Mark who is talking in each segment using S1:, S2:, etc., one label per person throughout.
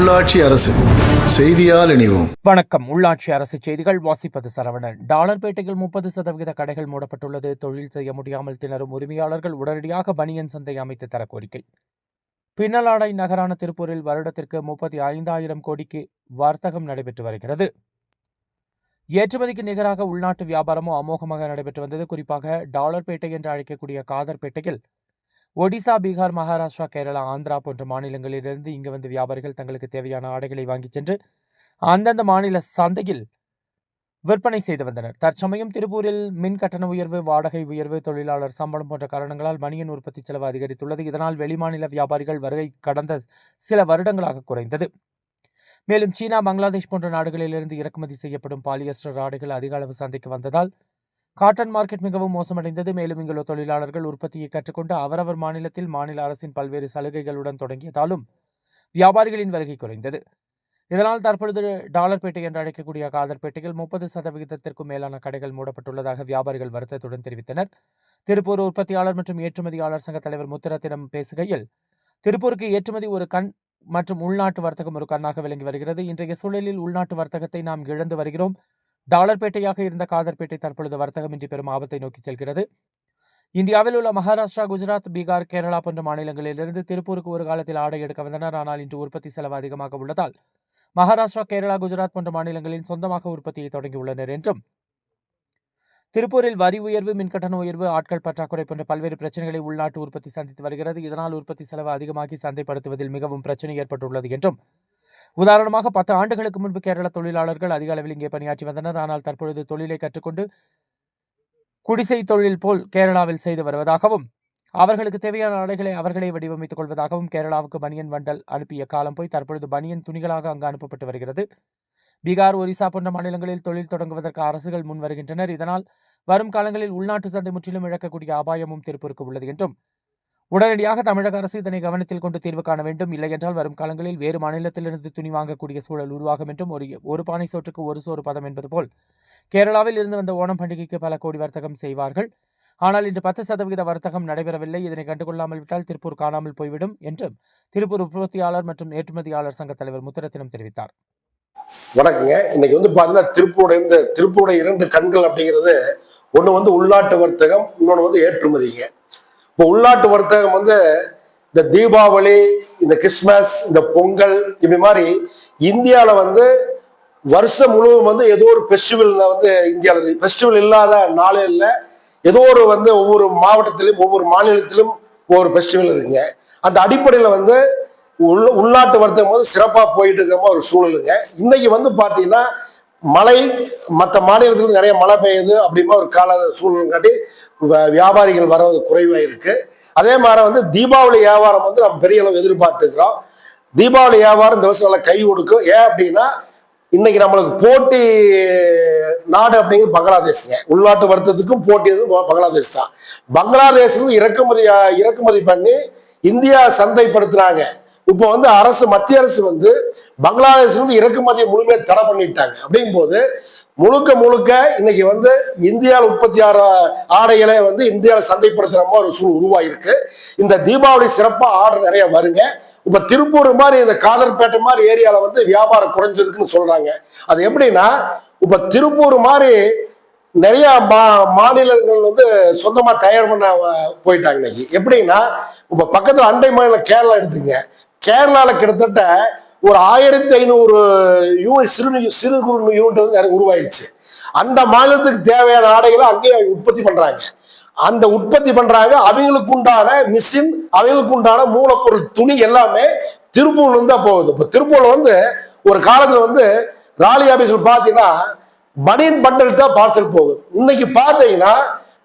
S1: உள்ளாட்சி அரசு செய்தியால் இணைவோம்.
S2: வணக்கம். உள்ளாட்சி அரசு செய்திகள் வாசிப்பது சரவணன். டாலர்பேட்டையில் முப்பது சதவிகித கடைகள் மூடப்பட்டுள்ளது. தொழில் செய்ய முடியாமல் திணறும் உரிமையாளர்கள் உடனடியாக பனியன் சந்தை அமைத்து தர கோரிக்கை பின்னலாடை நகரான திருப்பூரில் வருடத்திற்கு முப்பத்தி ஐந்தாயிரம் கோடிக்கு வர்த்தகம் நடைபெற்று வருகிறது. ஏற்றுமதிக்கு நிகராக உள்நாட்டு வியாபாரமும் அமோகமாக நடைபெற்று வந்தது. குறிப்பாக டாலர்பேட்டை என்று அழைக்கக்கூடிய காதர்பேட்டையில் ஒடிசா பீகார் மகாராஷ்டிரா கேரளா ஆந்திரா போன்ற மாநிலங்களிலிருந்து இங்கு வந்து வியாபாரிகள் தங்களுக்கு தேவையான ஆடைகளை வாங்கிச் சென்று அந்தந்த மாநில சந்தையில் விற்பனை செய்து வந்தனர். தற்சமயம் திருப்பூரில் மின் கட்டண உயர்வு வாடகை உயர்வு தொழிலாளர் சம்பளம் போன்ற காரணங்களால் மணியன் உற்பத்தி செலவு அதிகரித்துள்ளது. இதனால் வெளிமாநில வியாபாரிகள் வருகை கடந்த சில வருடங்களாக குறைந்தது. மேலும் சீனா பங்களாதேஷ் போன்ற நாடுகளிலிருந்து இறக்குமதி செய்யப்படும் பாலியஸ்டர் ஆடைகள் அதிக அளவு சந்தைக்கு வந்ததால் காட்டன் மார்க்கெட் மிகவும் மோசமடைந்தது. மேலும் இங்குள்ள தொழிலாளர்கள் உற்பத்தியை கற்றுக்கொண்டு அவரவர் மாநிலத்தில் மாநில அரசின் பல்வேறு சலுகைகளுடன் தொடங்கியதாலும் வியாபாரிகளின் வருகை குறைந்தது. இதனால் தற்பொழுது டாலர்பேட்டை என்று அழைக்கக்கூடிய காதர்பேட்டையில் முப்பது சதவிகிதத்திற்கும் மேலான கடைகள் மூடப்பட்டுள்ளதாக வியாபாரிகள் வருத்தத்துடன் தெரிவித்தனர். திருப்பூர் உற்பத்தியாளர் மற்றும் ஏற்றுமதியாளர் சங்க தலைவர் முத்திரத்திடம் பேசுகையில் திருப்பூருக்கு ஏற்றுமதி ஒரு கண் மற்றும் உள்நாட்டு வர்த்தகம் ஒரு கண்ணாக விளங்கி வருகிறது. இன்றைய சூழலில் உள்நாட்டு வர்த்தகத்தை நாம் இழந்து வருகிறோம். டாலர்பேட்டையாக இருந்த காதர்பேட்டை தற்பொழுது வர்த்தகமின்றி பெரும் ஆபத்தை நோக்கி செல்கிறது. இந்தியாவில் உள்ள மகாராஷ்டிரா குஜராத் பீகார் கேரளா போன்ற மாநிலங்களிலிருந்து திருப்பூருக்கு ஒரு காலத்தில் ஆடை எடுக்க வந்தனர். ஆனால் இன்று உற்பத்தி செலவு அதிகமாக உள்ளதால் மகாராஷ்டிரா கேரளா குஜராத் போன்ற மாநிலங்களில் சொந்தமாக உற்பத்தியை தொடங்கியுள்ளனர் என்றும். திருப்பூரில் வரி உயர்வு மின்கட்டண உயர்வு ஆட்கள் பற்றாக்குறை போன்ற பல்வேறு பிரச்சனைகளை உள்நாட்டு உற்பத்தி சந்தித்து வருகிறது. இதனால் உற்பத்தி செலவு அதிகமாகி சந்தைப்படுத்துவதில் மிகவும் பிரச்சனை ஏற்பட்டுள்ளது என்றும் உதாரணமாக பத்து ஆண்டுகளுக்கு முன்பு கேரள தொழிலாளர்கள் அதிக அளவில் இங்கே பணியாற்றி வந்தனர். ஆனால் தற்பொழுது தொழிலை கற்றுக்கொண்டு குடிசை தொழில் போல் கேரளாவில் செய்து வருவதாகவும் அவர்களுக்கு தேவையான ஆடைகளை அவர்களே வடிவமைத்துக் கொள்வதாகவும் கேரளாவுக்கு பனியன் வண்டல் அனுப்பிய காலம் போய் தற்பொழுது பனியன் துணிகளாக அங்கு அனுப்பப்பட்டு வருகிறது. பீகார் ஒரிசா போன்ற மாநிலங்களில் தொழில் தொடங்குவதற்கு அரசுகள் முன் வருகின்றனர். இதனால் வரும் காலங்களில் உள்நாட்டு சந்தை முற்றிலும் இழக்கக்கூடிய அபாயமும் திருப்பூருக்கு உள்ளது என்றும் உடனடியாக தமிழக அரசு இதனை கவனத்தில் கொண்டு தீர்வு காண வேண்டும். இல்லையென்றால் வரும் காலங்களில் வேறு மாநிலத்திலிருந்து துணி வாங்கக்கூடிய சூழல் உருவாகும் என்றும் ஒரு ஒரு பானை சோற்றுக்கு ஒரு சோறு பதம் என்பது போல் கேரளாவில் இருந்து வந்த ஓணம் பண்டிகைக்கு பல கோடி வர்த்தகம் செய்வார்கள். ஆனால் இன்று பத்து சதவிகித வர்த்தகம் நடைபெறவில்லை. இதனை கண்டுகொள்ளாமல் விட்டால் திருப்பூர் காணாமல் போய்விடும் என்றும் திருப்பூர் உற்பத்தியாளர் மற்றும் ஏற்றுமதியாளர் சங்க தலைவர் முத்துரத்தினம் தெரிவித்தார்.
S3: வணக்கங்க. இன்னைக்கு வந்து பாத்தீங்கன்னா திருப்பூருடைய இந்த திருப்பூட இரண்டு கண்கள் அப்படிங்கிறது ஒன்று வந்து உள்நாட்டு வர்த்தகம் இன்னொன்று வந்து ஏற்றுமதிங்க. இப்போ உள்நாட்டு வர்த்தகம் வந்து இந்த தீபாவளி இந்த கிறிஸ்மஸ் இந்த பொங்கல் இப்படி மாதிரி இந்தியாவில் வந்து வருஷம் முழுவதும் வந்து ஏதோ ஒரு ஃபெஸ்டிவலில் வந்து இந்தியாவில் ஃபெஸ்டிவல் இல்லாத நாளே இல்லை. ஏதோ ஒரு வந்து ஒவ்வொரு மாவட்டத்திலும் ஒவ்வொரு மாநிலத்திலும் ஒவ்வொரு ஃபெஸ்டிவல் இருக்குங்க. அந்த அடிப்படையில் வந்து உள்ள உள்நாட்டு வர்த்தகம் வந்து சிறப்பாக போயிட்டு இருக்கிற மாதிரி ஒரு சூழலுங்க. இன்னைக்கு வந்து பார்த்தீங்கன்னா மழை மற்ற மாநிலத்தில் நிறைய மழை பெய்யுது அப்படிமா ஒரு கால சூழல் காட்டி வ- வியாபாரிகள் வர்றது குறைவாக இருக்கு அதே மாதிரி வந்து தீபாவளி வியாபாரம் வந்து நம்ம பெரிய அளவு எதிர்பார்த்துக்கிறோம் தீபாவளி வியாபாரம் இந்த வருஷம் நல்லா கை கொடுக்கும் ஏன் அப்படின்னா இன்னைக்கு நம்மளுக்கு போட்டி நாடு அப்படிங்கிறது பங்களாதேஷுங்க. உள்நாட்டு வருத்தத்துக்கும் போட்டி பங்களாதேஷ் தான். பங்களாதேஷ் வந்து இறக்குமதி இறக்குமதி பண்ணி இந்தியா சந்தைப்படுத்துறாங்க. இப்போ வந்து அரசு மத்திய அரசு வந்து பங்களாதேஷ் வந்து இறக்குமதியை முழுமையாக தடை பண்ணிட்டாங்க. அப்படிங்கும் போது முழுக்க முழுக்க இன்னைக்கு வந்து இந்தியாவில் உற்பத்தி ஆற ஆடைகளை வந்து இந்தியாவில் சந்தைப்படுத்துகிற மாதிரி ஒரு சூழ் உருவாகிருக்கு இந்த தீபாவளி சிறப்பாக ஆர்டர் நிறைய வருங்க. இப்போ திருப்பூர் மாதிரி இந்த காதர்பேட்டை மாதிரி ஏரியாவில் வந்து வியாபாரம் குறைஞ்சிருக்குன்னு சொல்கிறாங்க அது எப்படின்னா இப்போ திருப்பூர் மாதிரி நிறைய மா மாநிலங்கள் வந்து சொந்தமாக தயார் பண்ண போயிட்டாங்க இன்னைக்கு. எப்படின்னா இப்போ பக்கத்தில் அண்டை மாநிலம் கேரளா எடுத்துங்க. கேரளாவில் கிட்டத்தட்ட ஒரு ஆயிரத்தி ஐநூறு யூனிட் சிறு சிறு குறு யூனிட் வந்து நிறைய உருவாயிருச்சு அந்த மாநிலத்துக்கு தேவையான ஆடைகளை அங்கேயே உற்பத்தி பண்றாங்க. அந்த உற்பத்தி பண்றாங்க. அவங்களுக்கு உண்டான மிஷின் அவங்களுக்கு உண்டான மூலப்பொருள் துணி எல்லாமே திருப்பூர்ல இருந்து தான் போகுது. இப்போ திருப்பூர்ல வந்து ஒரு காலத்துல வந்து ராலி ஆபீஸ்ல பாத்தீங்கன்னா பனியன் பண்டல் தான் பார்சல் போகுது. இன்னைக்கு பாத்தீங்கன்னா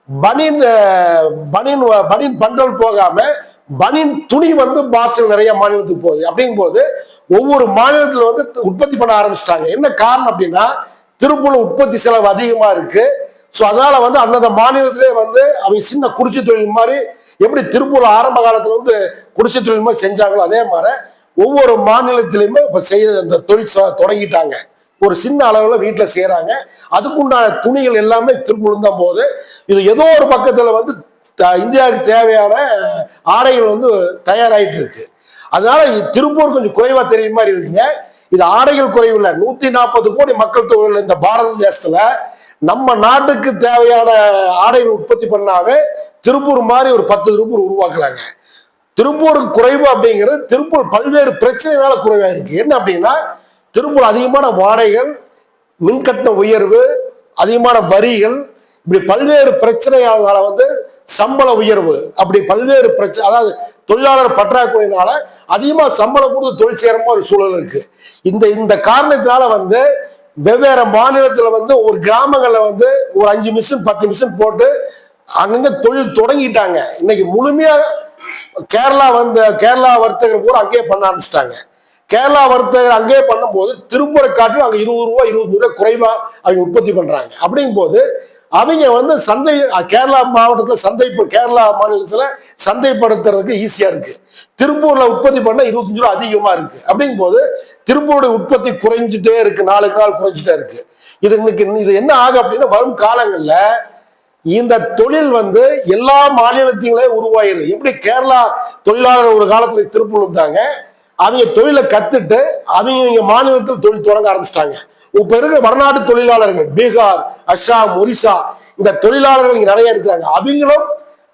S3: பனியன் பனியன் பனியன் பண்டல் போகாம பனின் துணி வந்து பார்சல் நிறைய மாநிலத்துக்கு போகுது. அப்படிங்கும் போது ஒவ்வொரு மாநிலத்துல வந்து உற்பத்தி பண்ண ஆரம்பிச்சிட்டாங்க. என்ன காரணம் அப்படின்னா திருப்பூர்ல உற்பத்தி செலவு அதிகமா இருக்கு. ஸோ அதனால வந்து அந்தந்த மாநிலத்திலே வந்து அவங்க சின்ன குடிசை தொழில் மாதிரி எப்படி திருப்பூர் ஆரம்ப காலத்துல வந்து குடிசை தொழில் மாதிரி செஞ்சாங்களோ அதே மாதிரி ஒவ்வொரு மாநிலத்திலையுமே இப்ப செய்ய அந்த தொழில் தொடங்கிட்டாங்க. ஒரு சின்ன அளவுல வீட்டுல செய்யறாங்க அதுக்குண்டான துணிகள் எல்லாமே திருப்பூர் தான் போகுது. இது ஏதோ ஒரு பக்கத்துல வந்து இந்தியாவுக்கு தேவையான ஆடைகள் வந்து தயாராகிட்டு இருக்கு. அதனால திருப்பூர் கொஞ்சம் குறைவா தெரியுற மாதிரி இருக்குங்க. இது ஆடைகள் குறைவு இல்லை. நூத்தி நாற்பது கோடி மக்கள் தொகை உள்ள இந்த பாரத தேசத்துல நம்ம நாட்டுக்கு தேவையான ஆடைகள் உற்பத்தி பண்ணாவே திருப்பூர் மாதிரி ஒரு பத்து திருப்பூர் உருவாக்கலாங்க திருப்பூருக்கு குறைவு அப்படிங்கிறது திருப்பூர் பல்வேறு பிரச்சனைனால குறைவா இருக்கு என்ன அப்படின்னா திருப்பூர் அதிகமான வாடகைகள் மின்கட்டண உயர்வு அதிகமான வரிகள் இப்படி பல்வேறு பிரச்சனையால வந்து சம்பள உயர்வு அப்படி பல்வேறு பிரச்சனை அதாவது தொழிலாளர் பற்றாக்குறையினால அதிகமாக சம்பளம் கொடுத்து தொழில் சேரமா ஒரு சூழல் இருக்கு. இந்த இந்த காரணத்தினால வந்து வெவ்வேறு மாநிலத்துல வந்து ஒரு கிராமங்கள்ல வந்து ஒரு அஞ்சு மிஷின் பத்து மிஷின் போட்டு அங்கங்க தொழில் தொடங்கிட்டாங்க. இன்னைக்கு முழுமையா கேரளா வந்த கேரளா வர்த்தகர் பூரா அங்கேயே பண்ண ஆரம்பிச்சிட்டாங்க. கேரளா வர்த்தகர் அங்கேயே பண்ணும்போது திருப்பூரை காட்டிலும் அங்கே இருபது ரூபா இருபது ரூபாய் குறைவா அவங்க உற்பத்தி பண்றாங்க. அப்படிங்கும் போது அவங்க வந்து சந்தை கேரளா மாவட்டத்தில் சந்தை கேரளா மாநிலத்தில் சந்தைப்படுத்துறதுக்கு ஈஸியாக இருக்கு. திருப்பூர்ல உற்பத்தி பண்ண இருபத்தஞ்சு ரூபா அதிகமாக இருக்கு. அப்படிங்கும் போது திருப்பூருடைய உற்பத்தி குறைஞ்சிட்டே இருக்கு. நாளுக்கு நாள் குறைஞ்சிட்டே இருக்கு. இது இன்னைக்கு இது என்ன ஆகும் அப்படின்னா வரும் காலங்களில் இந்த தொழில் வந்து எல்லா மாநிலத்திலே உருவாயிரும் எப்படி கேரளா தொழிலாளர் ஒரு காலத்தில் திருப்பூர் இருந்தாங்க அவங்க தொழிலை கத்துட்டு அவங்க மாநிலத்தில் தொழில் தொடங்க ஆரம்பிச்சிட்டாங்க. இப்ப இருக்கிற வடநாட்டு தொழிலாளர்கள் பீகார் அஸ்ஸாம் ஒரிசா இந்த தொழிலாளர்கள் இங்க நிறைய இருக்கிறாங்க. அவங்களும்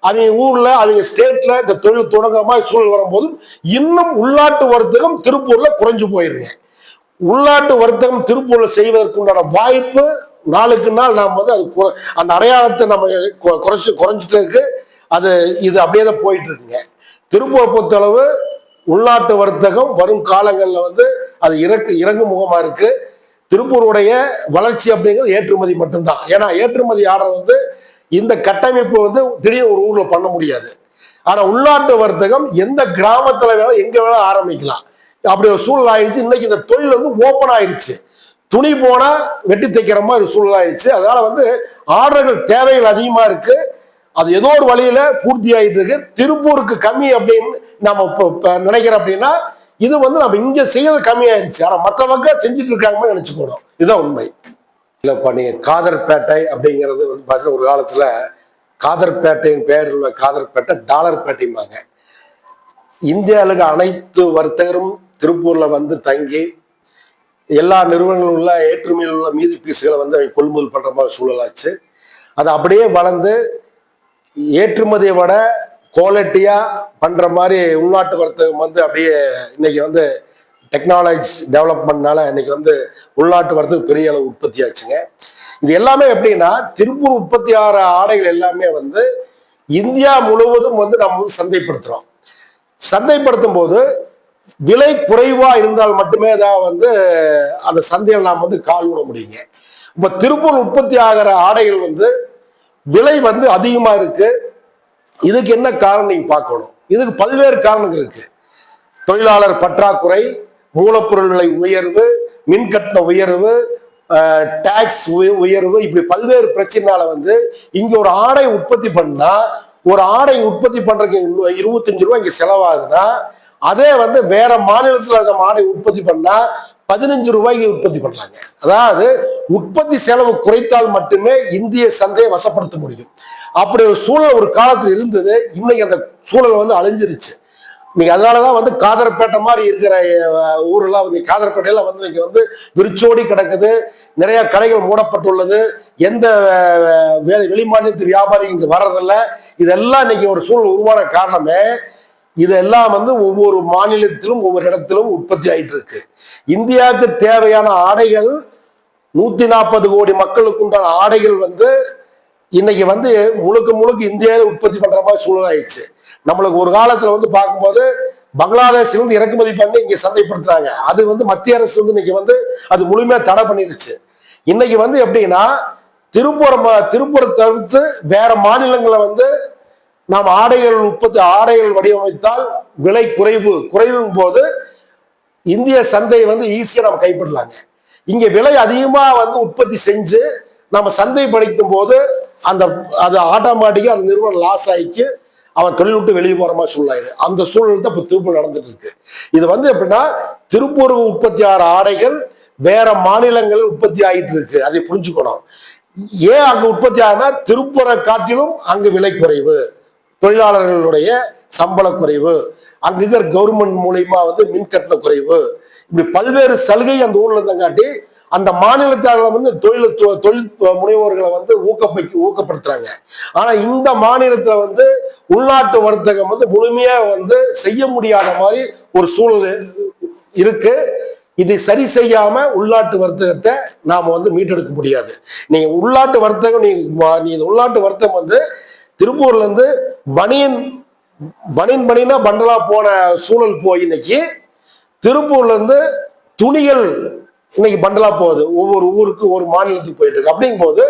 S3: அவங்க ஊர்ல அவங்க ஸ்டேட்ல இந்த தொழில் தொடங்கமா சூழல் வரும்போது இன்னும் உள்நாட்டு வர்த்தகம் திருப்பூர்ல குறைஞ்சு போயிருங்க. உள்நாட்டு வர்த்தகம் திருப்பூர்ல செய்வதற்குண்டான வாய்ப்பு நாளுக்கு நாள் நாம் வந்து அது அந்த அடையாளத்தை நம்ம கு- குறைச்சு குறைஞ்சிட்டு இருக்கு. அது இது அப்படியே தான் போயிட்டு இருக்குங்க திருப்பூரை பொறுத்தளவு உள்நாட்டு வர்த்தகம் வரும் காலங்களில் வந்து அது இறக்கு இறங்கு முகமா இருக்குது திருப்பூருடைய வளர்ச்சி அப்படிங்கிறது ஏற்றுமதி மட்டும்தான். ஏன்னா ஏற்றுமதி ஆர்டர் வந்து இந்த கட்டமைப்பு வந்து திடீர்னு ஒரு ஊர்ல பண்ண முடியாது. ஆனா உள்நாட்டு வர்த்தகம் எந்த கிராமத்துல வேணாலும் எங்க வேணாலும் ஆரம்பிக்கலாம். அப்படி ஒரு சூழல் ஆயிடுச்சு. இன்னைக்கு இந்த தொழில் வந்து ஓப்பன் ஆயிடுச்சு துணி போனா வெட்டி தைக்கிற மாதிரி ஒரு சூழல் ஆயிடுச்சு அதனால வந்து ஆர்டர்கள் தேவைகள் அதிகமா இருக்கு. அது ஏதோ ஒரு வழியில பூர்த்தி ஆயிட்டு இருக்கு. திருப்பூருக்கு கம்மி அப்படின்னு நம்ம இப்போ நினைக்கிறோம் அப்படின்னா இது வந்து நம்ம இங்க செய்யறது கம்மியாயிருச்சு. ஆனால் ஆனா மற்ற பக்கம் செஞ்சுட்டு இருக்காங்க நினச்சிக்கணும். இதுதான் உண்மை. இல்லப்பா நீங்க காதர்பேட்டை அப்படிங்கிறது வந்து பார்த்தீங்கன்னா ஒரு காலத்துல காதர்பேட்டையின் பெயரில் உள்ள காதர்பேட்டை டாலர் பேட்டைம்பாங்க. இந்தியாவுக்கு அனைத்து வர்த்தகரும் திருப்பூர்ல வந்து தங்கி எல்லா நிறுவனங்களும் உள்ள ஏற்றுமையில் உள்ள மீதி பீஸுகளை வந்து அவங்க கொள்முதல் பண்ற மாதிரி சூழலாச்சு. அது அப்படியே வளர்ந்து ஏற்றுமதியை விட குவாலிட்டியாக பண்ணுற மாதிரி உள்நாட்டு வர்த்தகம் வந்து அப்படியே இன்னைக்கு வந்து டெக்னாலஜி டெவலப்மெண்ட்னால இன்னைக்கு வந்து உள்நாட்டு வர்த்தகம் பெரிய அளவு உற்பத்தி ஆச்சுங்க. இது எல்லாமே எப்படின்னா திருப்பூர் உற்பத்தி ஆகிற ஆடைகள் எல்லாமே வந்து இந்தியா முழுவதும் வந்து நம்ம வந்து சந்தைப்படுத்துகிறோம் சந்தைப்படுத்தும் போது விலை குறைவாக இருந்தால் மட்டுமே தான் வந்து அந்த சந்தையில் நாம் வந்து கால் விட முடியுங்க. இப்போ திருப்பூர் உற்பத்தி ஆகிற ஆடைகள் வந்து விலை வந்து அதிகமாக இருக்குது இதுக்கு என்ன காரணம் நீங்க பார்க்கணும்? இதுக்கு பல்வேறு காரணங்கள் இருக்கு. தொழிலாளர் பற்றாக்குறை மூலப்பொருள் விலை உயர்வு மின்கட்டண உயர்வு டாக்ஸ் உயர்வு இப்படி பல்வேறு பிரச்சனைனால வந்து இங்க ஒரு ஆடை உற்பத்தி பண்ணா ஒரு ஆடை உற்பத்தி பண்றதுக்கு இருபத்தஞ்சு ரூபாய் இங்க செலவாகுதுன்னா அதே வந்து வேற மாநிலத்துல நம்ம ஆடை உற்பத்தி பண்ணா பதினஞ்சு ரூபாய்க்கு உற்பத்தி பண்றாங்க. அதாவது உற்பத்தி செலவு குறைத்தால் மட்டுமே இந்திய சந்தையை வசப்படுத்த முடியும். அப்படி ஒரு சூழல் ஒரு காலத்தில் இருந்தது. இன்னைக்கு அந்த சூழல் வந்து அழிஞ்சிருச்சு. இன்னைக்கு அதனாலதான் வந்து காதர்பேட்டை மாதிரி இருக்கிற ஊரெல்லாம் வந்து காதர்பேட்டையில வந்து இன்னைக்கு வந்து விரிச்சோடி கிடக்குது. நிறைய கடைகள் மூடப்பட்டுள்ளது. எந்த வேலை வெளிமாநிலத்து வியாபாரி இங்க வர்றதில்ல. இதெல்லாம் இன்னைக்கு ஒரு சூழல் உருவான காரணமே இதெல்லாம் வந்து ஒவ்வொரு மாநிலத்திலும் ஒவ்வொரு இடத்திலும் உற்பத்தி ஆயிட்டு இருக்கு. இந்தியாவுக்கு தேவையான ஆடைகள் நூத்தி நாற்பது கோடி மக்களுக்கு உண்டான ஆடைகள் வந்து இன்னைக்கு வந்து முழுக்க முழுக்க இந்தியாவில் உற்பத்தி பண்ற மாதிரி சூழல் ஆயிடுச்சு. நம்மளுக்கு ஒரு காலத்துல வந்து பார்க்கும்போது பங்களாதேஷ்லேருந்து இறக்குமதி பண்ணி இங்க சந்தைப்படுத்துறாங்க. அது வந்து மத்திய அரசு வந்து இன்னைக்கு வந்து அது முழுமையா தடை பண்ணிடுச்சு. இன்னைக்கு வந்து எப்படின்னா திருப்பூரம் ம- திருப்பூரை தவிர்த்து வேற மாநிலங்களை வந்து நாம் ஆடைகள் உற்பத்தி ஆடைகள் வடிவமைத்தால் விலை குறைவு குறைவும் போது இந்திய சந்தையை வந்து ஈஸியா நம்ம கைப்பற்றலாங்க. இங்க விலை அதிகமா வந்து உற்பத்தி செஞ்சு நம்ம சந்தைப்படுத்தும் போது அந்த அது ஆட்டோமேட்டிக்காக அந்த நிறுவனம் லாஸ் ஆகிக்கு அவன் தொழில் விட்டு வெளியே போகிற மாதிரி சூழ்நிலை. அந்த சூழல் தான் இப்போ திருப்பூர் நடந்துட்டு இருக்கு. இது வந்து எப்படின்னா திருப்பூர் உற்பத்தி ஆகிற ஆடைகள் வேற மாநிலங்களில் உற்பத்தி ஆகிட்டு இருக்கு. அதை புரிஞ்சுக்கணும். ஏன் அங்கே உற்பத்தி ஆகுனா திருப்பூரை காட்டிலும் அங்கு விலை குறைவு. தொழிலாளர்களுடைய சம்பள குறைவு. அங்கே இருக்கிற கவர்மெண்ட் மூலயமா வந்து மின்கட்டண குறைவு. இப்படி பல்வேறு சலுகை அந்த ஊர்ல இருந்தங்காட்டி அந்த மாநிலத்தால வந்து தொழில் தொ- தொழில் முனைவோர்களை வந்து ஊக்கப்பைக்கு ஊக்கப்படுத்துறாங்க. ஆனா இந்த மாநிலத்துல வந்து உள்நாட்டு வர்த்தகம் வந்து முழுமையா வந்து செய்ய முடியாத மாதிரி ஒரு சூழல் இருக்கு. இதை சரி செய்யாம உள்நாட்டு வர்த்தகத்தை நாம வந்து மீட்டெடுக்க முடியாது. நீங்க உள்நாட்டு வர்த்தகம் நீ உள்நாட்டு வர்த்தகம் வந்து திருப்பூர்ல இருந்து பனியன் பனியன் பனினா பண்டலா போன சூழல் போய் இன்னைக்கு திருப்பூர்ல இருந்து துணிகள் இன்னைக்கு பண்டலா போகுது. ஒவ்வொரு ஊருக்கு ஒரு மாநிலத்துக்கு போயிட்டு இருக்கு. அப்படிங்கும் போது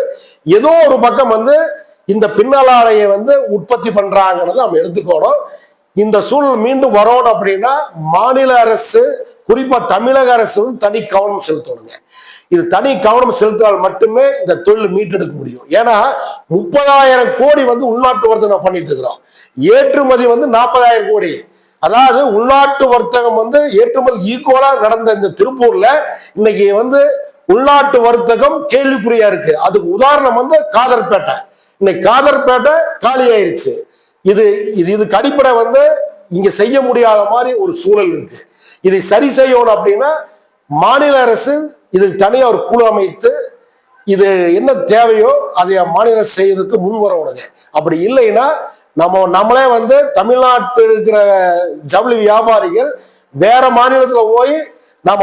S3: ஏதோ ஒரு பக்கம் வந்து இந்த பின்னலாடையை வந்து உற்பத்தி பண்றாங்கன்னு நம்ம எடுத்துக்கணும். இந்த சூழல் மீண்டும் வரணும் அப்படின்னா மாநில அரசு குறிப்பா தமிழக அரசு வந்து தனி கவனம் செலுத்தணுங்க. இது தனி கவனம் செலுத்தினால் மட்டுமே இந்த தொழில் மீட்டெடுக்க முடியும். ஏன்னா முப்பதாயிரம் கோடி வந்து உள்நாட்டு வர்த்தகம் பண்ணிட்டு இருக்கிறோம். ஏற்றுமதி வந்து நாற்பதாயிரம் கோடி. அதாவது உள்நாட்டு வர்த்தகம் வந்து ஏற்றுமதி ஈக்குவலா நடந்த இந்த திருப்பூர்ல இன்னைக்கு வந்து உள்நாட்டு வர்த்தகம் கேள்விக்குறியா இருக்கு. அதுக்கு உதாரணம் வந்து காதர்பேட்டை. இன்னைக்கு காதர்பேட்டை காலி ஆயிருச்சு. இது இது இதுக்கு அடிப்படை வந்து இங்க செய்ய முடியாத மாதிரி ஒரு சூழல் இருக்கு. இதை சரி செய்யணும் அப்படின்னா மாநில அரசு இதுக்கு தனியா ஒரு குழு அமைத்து இது என்ன தேவையோ அதை மாநில அரசு செய்யறதுக்கு முன் வரணுங்க அப்படி இல்லைன்னா நம்ம நம்மளே வந்து தமிழ்நாட்டில் இருக்கிற ஜவுளி வியாபாரிகள் வேற மாநிலத்துல போய் நம்ம